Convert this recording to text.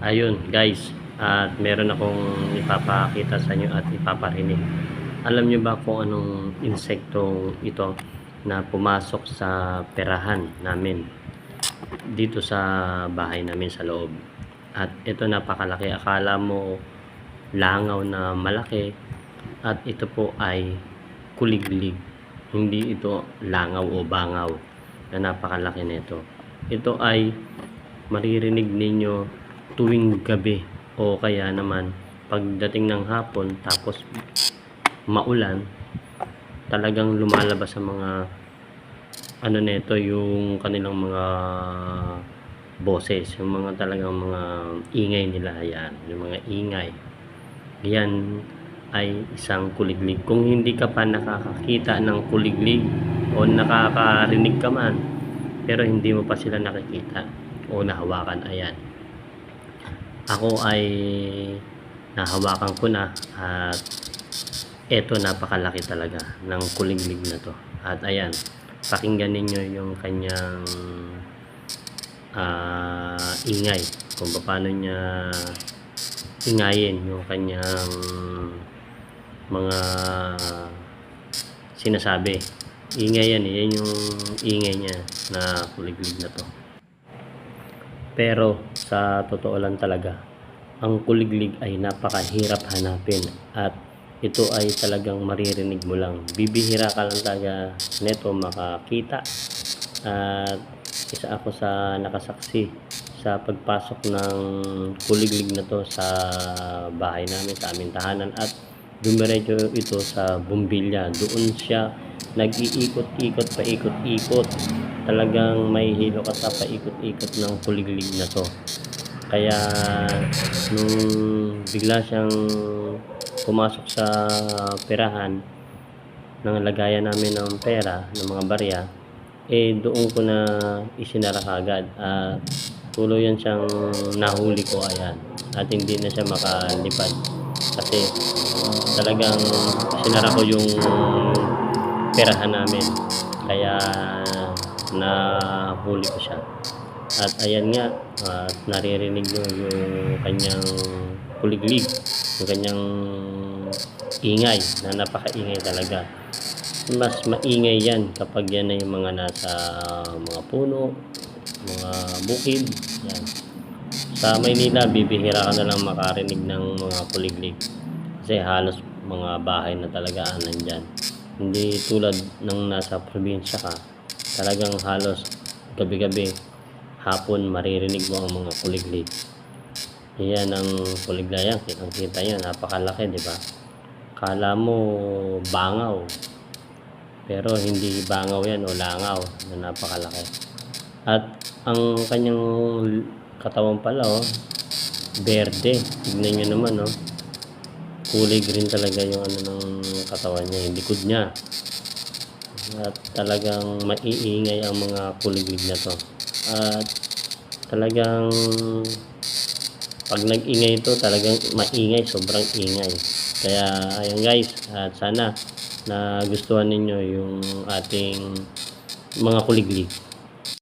Ayun guys, at meron akong ipapakita sa inyo at ipaparinig. Alam nyo ba kung anong insekto ito na pumasok sa perahan namin dito sa bahay namin sa loob. At ito napakalaki. Akala mo langaw na malaki at ito po ay kuliglig. Hindi ito langaw o bangaw na napakalaki nito. Ito ay maririnig ninyo tuwing gabi o kaya naman pagdating ng hapon tapos maulan talagang lumalabas sa mga ano nito yung kanilang mga boses yung mga talagang mga ingay nila yan yung mga ingay. Yan ay isang kuliglig. Kung hindi ka pa nakakakita ng kuliglig o nakakarinig ka man pero hindi mo pa sila nakikita o nahawakan ayan ako ay nahawakan ko na at eto napakalaki talaga ng kuliglig na to. At ayan pakinggan ninyo yung kanyang ah, ingay. Kung paano niya ingayin yung kanyang mga sinasabi. Ingay yan eh yan yung ingay niya na kuliglig na to pero sa totoo lang talaga ang kuliglig ay napakahirap hanapin at ito ay talagang maririnig mo lang. Bibihira ka lang talaga neto makakita. At isa ako sa nakasaksi sa pagpasok ng kuliglig na to sa bahay namin sa aming tahanan. At dumiretso ito sa bumbilya. Doon siya nag-iikot-ikot paikot-ikot talagang may hilo ka sa paikot-ikot ng kuliglig na to. Kaya nung bigla siyang pumasok sa perahan ng lagayan namin ng pera ng mga barya eh doon ko na isinara kagad. At tuloy yan siyang nahuli ko ayan. At hindi na siya makalipad. Kasi talagang sinara ko yung perahan namin. Kaya nahuli ko siya. At ayan nga at naririnig nyo yung kanyang kuliglig yung kanyang ingay na napakaingay talaga. Mas maingay yan kapag yan ay mga nasa mga puno mga bukid yan. Sa Maynila bibihira ka na lang makarinig ng mga kuliglig. Kasi halos mga bahay na talaga ang nandyan. Hindi tulad ng nasa probinsya ka talagang halos gabi-gabi hapon maririnig mo ang mga kuliglig. Yan ang kuliglayan kitang kita yan napakalaki di ba? Kala mo bangaw pero hindi bangaw yan o langaw na napakalaki. At ang kanyang katawan pala oh berde. Tignan nyo naman oh. Kulay green talaga yung ano ng katawan niya yung likod niya at talagang maiingay ang mga kuliglig na to. At talagang pag nag-ingay ito talagang maingay sobrang ingay. Kaya ayun guys at sana na gustuhan ninyo yung ating mga kuliglig